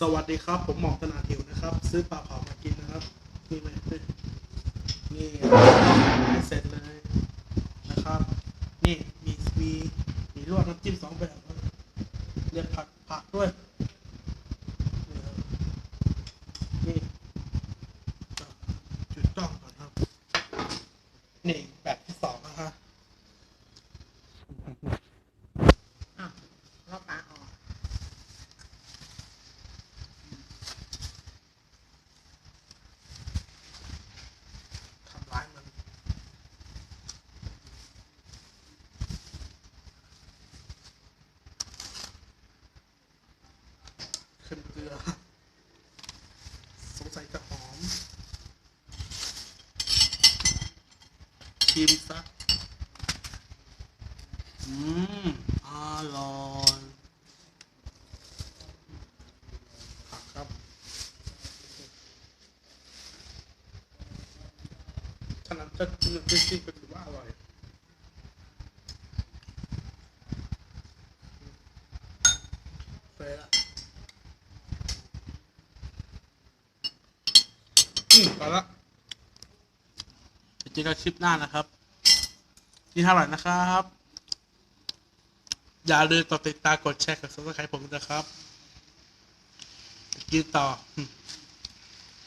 สวัสดีครับ ผมหมอกตนาทิวนะครับ ซื้อปลาเผามากินนะครับ นี่ไหมนี่ให้เสร็จเลยนะครับ นี่มีมีมีลวกน้ำจิ้มสองแบบเรียกผักผักด้วยนี่จุดจ้องก่อนครับ นี่แบบที่สองนะฮะอ้าวรอบปลาออก ทำร้ายมัน ขึ้นเกลือ สงสัยจะหอม ชิมซะอืมอร่อยผักครับฉะนั้นจะกินจริงๆก็ถือว่าอร่อยเฟยละอืม ไปละเจอกันคลิปหน้านะครับนี่เท่าไหร่นะครับ อย่าลืมกดติดตามกดแชร์กดซับสไครต์ผมนะครับกินต่อ